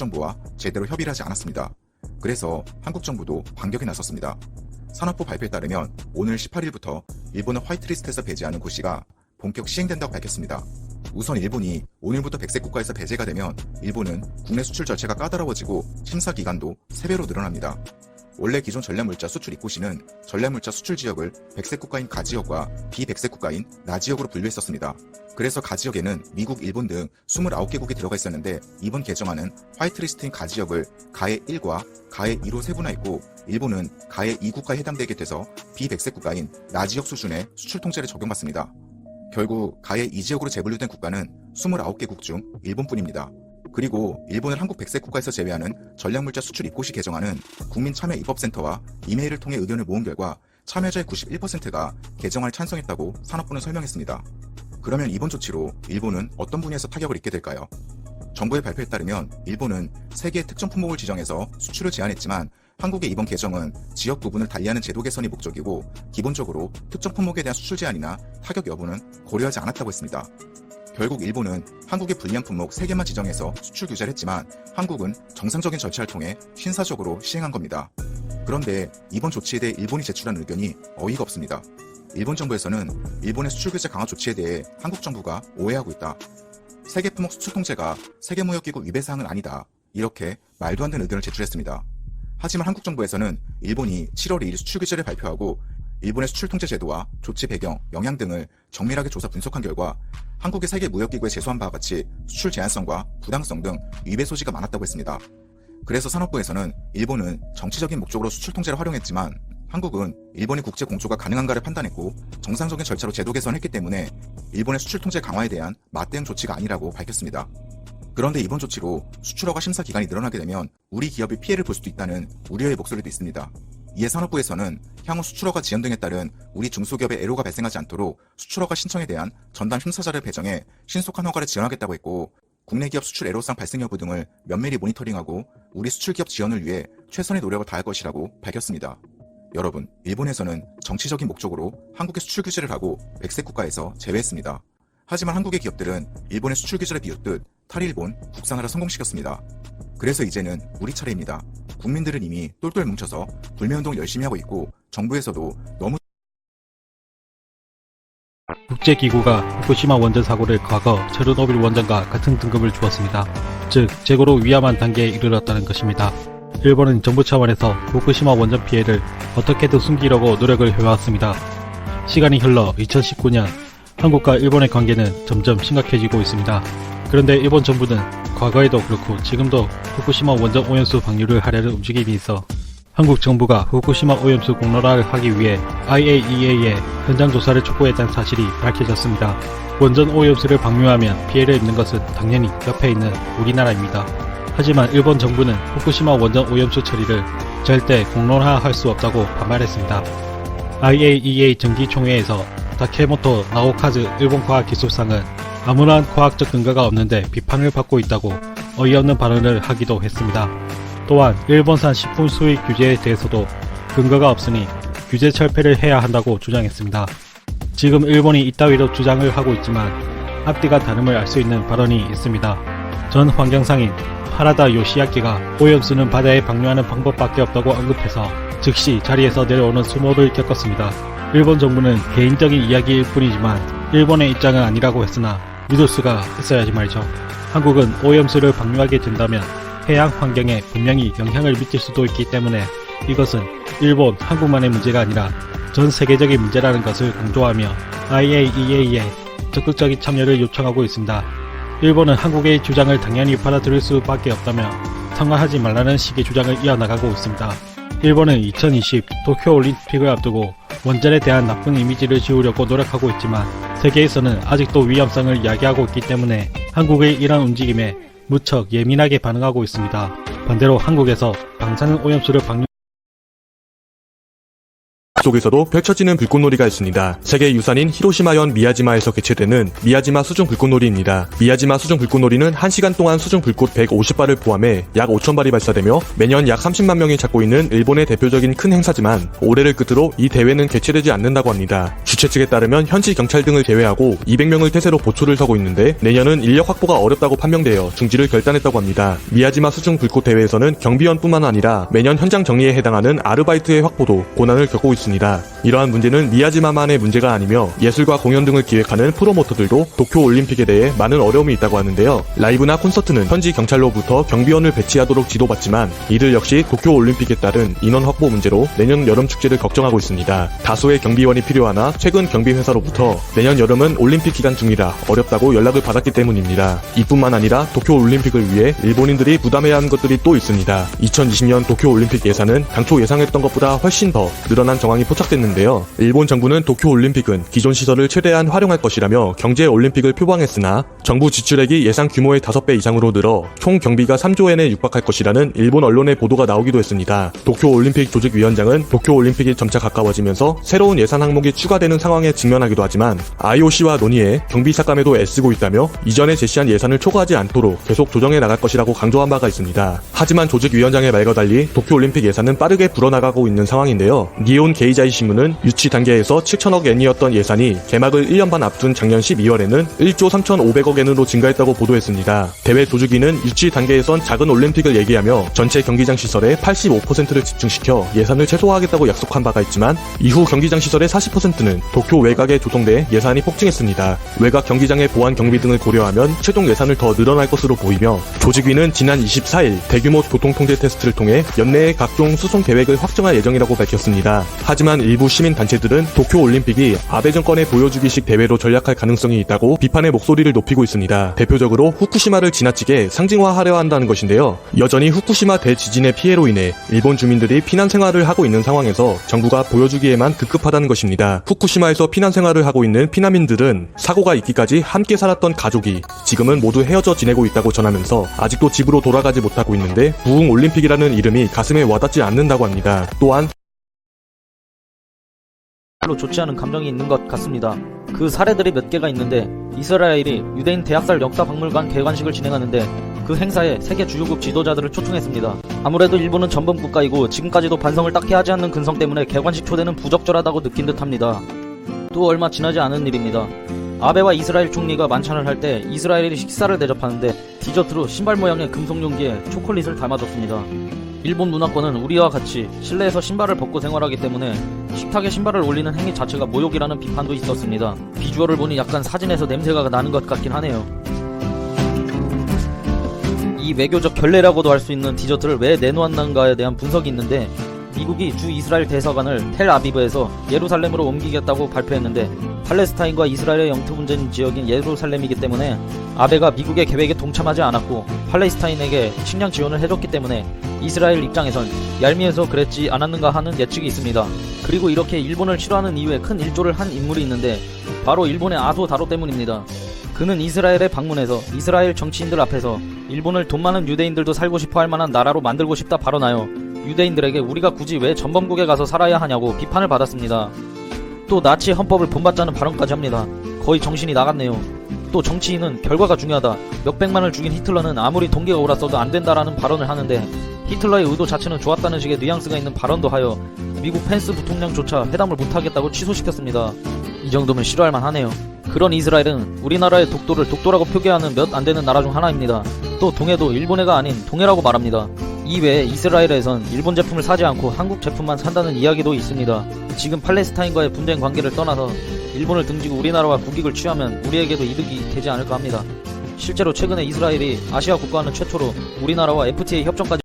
정부와 제대로 협의를 하지 않았습니다. 그래서 한국 정부도 반격에 나섰습니다. 산업부 발표에 따르면 오늘 18일부터 일본의 화이트리스트에서 배제하는 고시가 본격 시행된다고 밝혔습니다. 우선 일본이 오늘부터 백색 국가에서 배제가 되면 일본은 국내 수출 절차가 까다로워지고 심사 기간도 3배로 늘어납니다. 원래 기존 전략물자 수출 입고시는 전략물자 수출 지역을 백색 국가인 가 지역과 비백색 국가인 나 지역으로 분류했었습니다. 그래서 가 지역에는 미국, 일본 등 29개국이 들어가 있었는데 이번 개정안은 화이트리스트인 가 지역을 가해 1과 가해 2로 세분화했고 일본은 가해 2국가에 해당되게 돼서 비백색 국가인 나 지역 수준의 수출 통제를 적용받습니다. 결국 가해 2지역으로 재분류된 국가는 29개국 중 일본뿐입니다. 그리고 일본을 한국 백색 국가에서 제외하는 전략물자 수출 입고시 개정안은 국민참여입법센터와 이메일을 통해 의견을 모은 결과 참여자의 91%가 개정안을 찬성했다고 산업부는 설명했습니다. 그러면 이번 조치로 일본은 어떤 분야에서 타격을 입게 될까요? 정부의 발표에 따르면 일본은 세계의 특정 품목을 지정해서 수출을 제한했지만 한국의 이번 개정은 지역 부분을 달리하는 제도 개선이 목적이고 기본적으로 특정 품목에 대한 수출 제한이나 타격 여부는 고려하지 않았다고 했습니다. 결국 일본은 한국의 불리한 품목 3개만 지정해서 수출 규제를 했지만 한국은 정상적인 절차를 통해 신사적으로 시행한 겁니다. 그런데 이번 조치에 대해 일본이 제출한 의견이 어이가 없습니다. 일본 정부에서는 일본의 수출 규제 강화 조치에 대해 한국 정부가 오해하고 있다. 세계 품목 수출 통제가 세계무역기구 위배 사항은 아니다. 이렇게 말도 안 되는 의견을 제출했습니다. 하지만 한국 정부에서는 일본이 7월 2일 수출 규제를 발표하고 일본의 수출 통제 제도와 조치 배경, 영향 등을 정밀하게 조사 분석한 결과 한국의 세계 무역기구에 제소한 바와 같이 수출 제한성과 부당성 등 위배 소지가 많았다고 했습니다. 그래서 산업부에서는 일본은 정치적인 목적으로 수출 통제를 활용했지만 한국은 일본이 국제 공조가 가능한가를 판단했고 정상적인 절차로 제도 개선했기 때문에 일본의 수출 통제 강화에 대한 맞대응 조치가 아니라고 밝혔습니다. 그런데 이번 조치로 수출허가 심사 기간이 늘어나게 되면 우리 기업이 피해를 볼 수도 있다는 우려의 목소리도 있습니다. 이에 산업부에서는 향후 수출허가 지연 등에 따른 우리 중소기업의 애로가 발생하지 않도록 수출허가 신청에 대한 전담 심사자를 배정해 신속한 허가를 지원하겠다고 했고 국내 기업 수출 애로사항 발생 여부 등을 면밀히 모니터링하고 우리 수출 기업 지원을 위해 최선의 노력을 다할 것이라고 밝혔습니다. 여러분, 일본에서는 정치적인 목적으로 한국의 수출 규제를 하고 백색 국가에서 제외했습니다. 하지만 한국의 기업들은 일본의 수출 규제를 비웃듯 탈일본, 국산화를 성공시켰습니다. 그래서 이제는 우리 차례입니다. 국민들은 이미 똘똘 뭉쳐서 불매운동 열심히 하고 있고 정부에서도 너무 국제기구가 후쿠시마 원전 사고를 과거 체르노빌 원전과 같은 등급을 주었습니다. 즉, 재고로 위험한 단계에 이르렀다는 것입니다. 일본은 정부 차원에서 후쿠시마 원전 피해를 어떻게든 숨기려고 노력을 해왔습니다. 시간이 흘러 2019년 한국과 일본의 관계는 점점 심각해지고 있습니다. 그런데 일본 정부는 과거에도 그렇고 지금도 후쿠시마 원전 오염수 방류를 하려는 움직임이 있어 한국 정부가 후쿠시마 오염수 공론화를 하기 위해 IAEA의 현장 조사를 촉구했다는 사실이 밝혀졌습니다. 원전 오염수를 방류하면 피해를 입는 것은 당연히 옆에 있는 우리나라입니다. 하지만 일본 정부는 후쿠시마 원전 오염수 처리를 절대 공론화할 수 없다고 반발했습니다. IAEA 정기총회에서 다케모토 나오카즈 일본 과학기술상은 아무런 과학적 근거가 없는데 비판을 받고 있다고 어이없는 발언을 하기도 했습니다. 또한 일본산 식품 수입 규제에 대해서도 근거가 없으니 규제 철폐를 해야 한다고 주장했습니다. 지금 일본이 이따위로 주장을 하고 있지만 앞뒤가 다름을 알 수 있는 발언이 있습니다. 전 환경상인 하라다 요시야키가 오염수는 바다에 방류하는 방법밖에 없다고 언급해서 즉시 자리에서 내려오는 수모를 겪었습니다. 일본 정부는 개인적인 이야기일 뿐이지만 일본의 입장은 아니라고 했으나 수가 있어야지 말이죠. 한국은 오염수를 방류하게 된다면 해양 환경에 분명히 영향을 미칠 수도 있기 때문에 이것은 일본, 한국만의 문제가 아니라 전 세계적인 문제라는 것을 강조하며 IAEA에 적극적인 참여를 요청하고 있습니다. 일본은 한국의 주장을 당연히 받아들일 수밖에 없다며 참가하지 말라는 식의 주장을 이어나가고 있습니다. 일본은 2020 도쿄 올림픽을 앞두고 원전에 대한 나쁜 이미지를 지우려고 노력하고 있지만 세계에서는 아직도 위험성을 야기하고 있기 때문에 한국의 이런 움직임에 무척 예민하게 반응하고 있습니다. 반대로 한국에서 방사능 오염수를 방류 속에서도 펼쳐지는 불꽃놀이가 있습니다. 세계 유산인 히로시마현 미야지마에서 개최되는 미야지마 수중 불꽃놀이입니다. 미야지마 수중 불꽃놀이는 1시간 동안 수중 불꽃 150발을 포함해 약 5,000발이 발사되며 매년 약 30만 명이 찾고 있는 일본의 대표적인 큰 행사지만 올해를 끝으로 이 대회는 개최되지 않는다고 합니다. 주최 측에 따르면 현지 경찰 등을 제외하고 200명을 태세로 보초를 서고 있는데 내년은 인력 확보가 어렵다고 판명되어 중지를 결단했다고 합니다. 미야지마 수중 불꽃 대회에서는 경비원뿐만 아니라 매년 현장 정리에 해당하는 아르바이트의 확보도 고난을 겪고 있습니다. 있습니다. 이러한 문제는 미야지마만의 문제가 아니며 예술과 공연 등을 기획하는 프로모터들도 도쿄 올림픽에 대해 많은 어려움이 있다고 하는데요. 라이브나 콘서트는 현지 경찰로부터 경비원을 배치하도록 지도받지만 이들 역시 도쿄 올림픽에 따른 인원 확보 문제로 내년 여름 축제를 걱정하고 있습니다. 다수의 경비원이 필요하나 최근 경비 회사로부터 내년 여름은 올림픽 기간 중이라 어렵다고 연락을 받았기 때문입니다. 이뿐만 아니라 도쿄 올림픽을 위해 일본인들이 부담해야 하는 것들이 또 있습니다. 2020년 도쿄 올림픽 예산은 당초 예상했던 것보다 훨씬 더 늘어난 정황이 포착됐는데 요. 일본 정부는 도쿄 올림픽은 기존 시설을 최대한 활용할 것이라며 경제 올림픽을 표방했으나 정부 지출액이 예상 규모의 5배 이상으로 늘어 총 경비가 3조 엔에 육박할 것이라는 일본 언론의 보도가 나오기도 했습니다. 도쿄 올림픽 조직위원장은 도쿄 올림픽이 점차 가까워지면서 새로운 예산 항목이 추가되는 상황에 직면하기도 하지만 IOC와 논의에 경비 삭감에도 애쓰고 있다며 이전에 제시한 예산을 초과하지 않도록 계속 조정해 나갈 것이라고 강조한 바가 있습니다. 하지만 조직위원장의 말과 달리 도쿄 올림픽 예산은 빠르게 불어나가고 있는 상황인데요. 니온 게이자이 신문은 유치 단계에서 7천억 엔이었던 예산이 개막을 1년 반 앞둔 작년 12월에는 1조 3,500억 엔으로 증가했다고 보도했습니다. 대회 조직위는 유치 단계에선 작은 올림픽을 얘기하며 전체 경기장 시설의 85%를 집중시켜 예산을 최소화하겠다고 약속한 바가 있지만 이후 경기장 시설의 40%는 도쿄 외곽에 조성돼 예산이 폭증했습니다. 외곽 경기장의 보안 경비 등을 고려하면 최종 예산을 더 늘어날 것으로 보이며 조직위는 지난 24일 대규모 교통 통제 테스트를 통해 연내에 각종 수송 계획을 확정할 예정이라고 밝혔습니다. 하지만 일부 시민 단체들은 도쿄 올림픽이 아베 정권의 보여주기식 대회로 전략할 가능성이 있다고 비판의 목소리를 높이고 있습니다. 대표적으로 후쿠시마를 지나치게 상징화하려 한다는 것인데요. 여전히 후쿠시마 대지진의 피해로 인해 일본 주민들이 피난 생활을 하고 있는 상황에서 정부가 보여주기에만 급급하다는 것입니다. 후쿠시마에서 피난 생활을 하고 있는 피난민들은 사고가 있기까지 함께 살았던 가족이 지금은 모두 헤어져 지내고 있다고 전하면서 아직도 집으로 돌아가지 못하고 있는데 부흥 올림픽이라는 이름이 가슴에 와닿지 않는다고 합니다. 또한 별로 좋지 않은 감정이 있는 것 같습니다. 그 사례들이 몇 개가 있는데 이스라엘이 유대인 대학살 역사 박물관 개관식을 진행하는데 그 행사에 세계 주요국 지도자들을 초청했습니다. 아무래도 일본은 전범 국가이고 지금까지도 반성을 딱히 하지 않는 근성 때문에 개관식 초대는 부적절하다고 느낀 듯합니다. 또 얼마 지나지 않은 일입니다. 아베와 이스라엘 총리가 만찬을 할 때 이스라엘이 식사를 대접하는데 디저트로 신발 모양의 금속 용기에 초콜릿을 담아줬습니다. 일본 문화권은 우리와 같이 실내에서 신발을 벗고 생활하기 때문에 식탁에 신발을 올리는 행위 자체가 모욕이라는 비판도 있었습니다. 비주얼을 보니 약간 사진에서 냄새가 나는 것 같긴 하네요. 이 외교적 결례라고도 할 수 있는 디저트를 왜 내놓았는가에 대한 분석이 있는데 미국이 주 이스라엘 대사관을 텔 아비브에서 예루살렘으로 옮기겠다고 발표했는데 팔레스타인과 이스라엘의 영토 분쟁 지역인 예루살렘이기 때문에 아베가 미국의 계획에 동참하지 않았고 팔레스타인에게 식량 지원을 해줬기 때문에 이스라엘 입장에선 얄미해서 그랬지 않았는가 하는 예측이 있습니다. 그리고 이렇게 일본을 싫어하는 이유에 큰 일조를 한 인물이 있는데 바로 일본의 아소 다로 때문입니다. 그는 이스라엘에 방문해서 이스라엘 정치인들 앞에서 일본을 돈 많은 유대인들도 살고 싶어 할 만한 나라로 만들고 싶다 발언하여 유대인들에게 우리가 굳이 왜 전범국에 가서 살아야 하냐고 비판을 받았습니다. 또 나치 헌법을 본받자는 발언까지 합니다. 거의 정신이 나갔네요. 또 정치인은 결과가 중요하다. 몇백만을 죽인 히틀러는 아무리 동기가 옳았어도 안 된다라는 발언을 하는데 히틀러의 의도 자체는 좋았다는 식의 뉘앙스가 있는 발언도 하여 미국 펜스 부통령조차 회담을 못하겠다고 취소시켰습니다. 이 정도면 싫어할 만 하네요. 그런 이스라엘은 우리나라의 독도를 독도라고 표기하는 몇 안 되는 나라 중 하나입니다. 또 동해도 일본해가 아닌 동해라고 말합니다. 이외에 이스라엘에선 일본 제품을 사지 않고 한국 제품만 산다는 이야기도 있습니다. 지금 팔레스타인과의 분쟁 관계를 떠나서 일본을 등지고 우리나라와 국익을 취하면 우리에게도 이득이 되지 않을까 합니다. 실제로 최근에 이스라엘이 아시아 국가는 최초로 우리나라와 FTA 협정까지